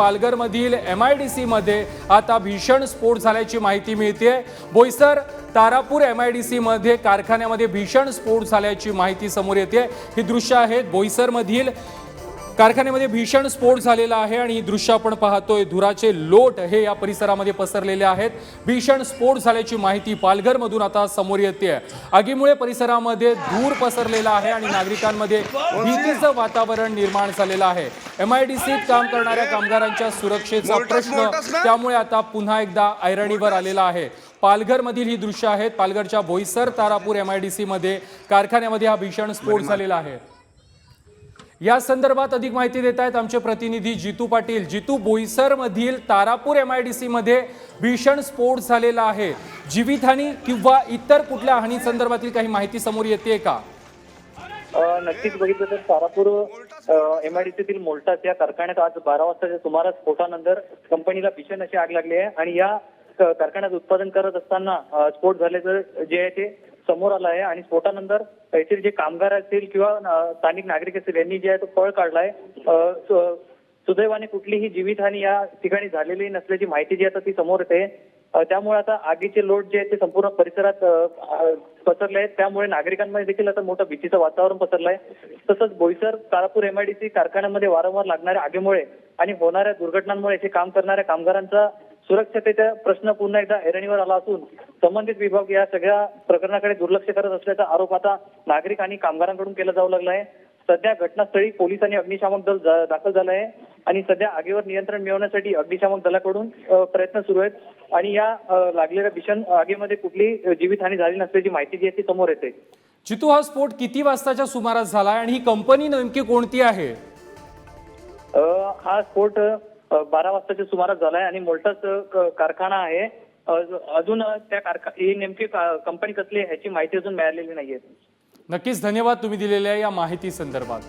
पालघरमधील M I D सीमध्ये आता भीषण स्फोट झाल्याची माहिती मिळते Boisar Tarapur M I D सीमध्ये कारखान्यामध्ये भीषण स्फोट झाल्याची माहिती समोर येते ही दृश्य आहेत बोईसरमधील कारखान्यामध्ये भीषण स्फोट झालेला आहे आणि ही दृश्य आपण पाहतोय. धुराचे लोट हे या परिसरामध्ये पसरलेले आहेत. भीषण स्फोट झाल्याची माहिती पालघरमधून आता समोर येते आगीमुळे परिसरामध्ये धूर पसरलेला आहे आणि नागरिकांमध्ये भीतीचं वातावरण निर्माण झालेलं आहे. एम आय डी सीत काम करणाऱ्या कामगारांच्या सुरक्षेचा प्रश्न त्यामुळे आता पुन्हा एकदा ऐरणीवर आलेला आहे. पालघरमधील ही दृश्य आहेत. पालघरच्या Boisar Tarapur M I D सीमध्ये कारखान्यामध्ये हा भीषण स्फोट झालेला आहे. या संदर्भात अधिक माहिती देत आहेत आमचे प्रतिनिधी जितू पाटील. जितू बोईसर मधील Tarapur M I D C मध्ये भीषण स्फोट झालेला आहे. जीवितहानी किंवा इतर कुठल्या हानी संदर्भातील काही माहिती समोर येते का? नक्कीच बघितलं तर तारापूर एम आय डी सीतील मोल्टास या कारखान्यात आज बारा वाजताच्या सुमारास स्फोटानंतर कंपनीला भीषण अशी आग लागली आहे आणि या कारखान्यात उत्पादन करत असताना स्फोट झाल्याचं जे आहे ते समोर आलं आहे आणि स्फोटानंतर येथील जे कामगार असतील किंवा स्थानिक नागरिक असतील यांनी जे आहे तो पळ काढलाय. आहे सुदैवाने कुठलीही जीवितहानी या ठिकाणी झालेली नसल्याची माहिती जी आता ती समोर येते. त्यामुळे आता आगीचे लोट जे आहेत ते संपूर्ण परिसरात पसरले आहेत. त्यामुळे नागरिकांमध्ये देखील आता मोठं भीतीचं वातावरण पसरलं आहे तसंच बोईसर तारापूर एमआयडीसी कारखान्यामध्ये वारंवार लागणाऱ्या आगीमुळे आणि होणाऱ्या दुर्घटनांमुळे इथे काम करणाऱ्या कामगारांचा सुरक्षतेचा प्रश्न पुन्हा एकदा ऐरणीवर आला असून संबंधित विभाग या सगळ्या प्रकरणाकडे दुर्लक्ष करत असल्याचा आरोप आता नागरिक आणि कामगारांकडून केला जाऊ लागला आहे. सध्या घटनास्थळी पोलीस आणि अग्निशामक दल दाखल झालं आहे आणि सध्या आगीवर नियंत्रण मिळवण्यासाठी अग्निशामक दलाकडून प्रयत्न सुरू आहेत. आणि या लागलेल्या भीषण आगीमध्ये कुठली जीवितहानी झाली नसल्याची माहिती जी आहे ती समोर येते. जितू हा स्फोट किती वाजताच्या सुमारास झाला आणि ही कंपनी नेमकी कोणती आहे? हा स्फोट बारा वाजताच्या सुमारास झालाय आणि क- कारखाना आहे. अजून त्या कारखा ही नेमकी का- कंपनी कसली आहे ह्याची माहिती अजून मिळालेली नाहीये. नक्कीच धन्यवाद तुम्ही दिलेल्या या माहिती संदर्भात.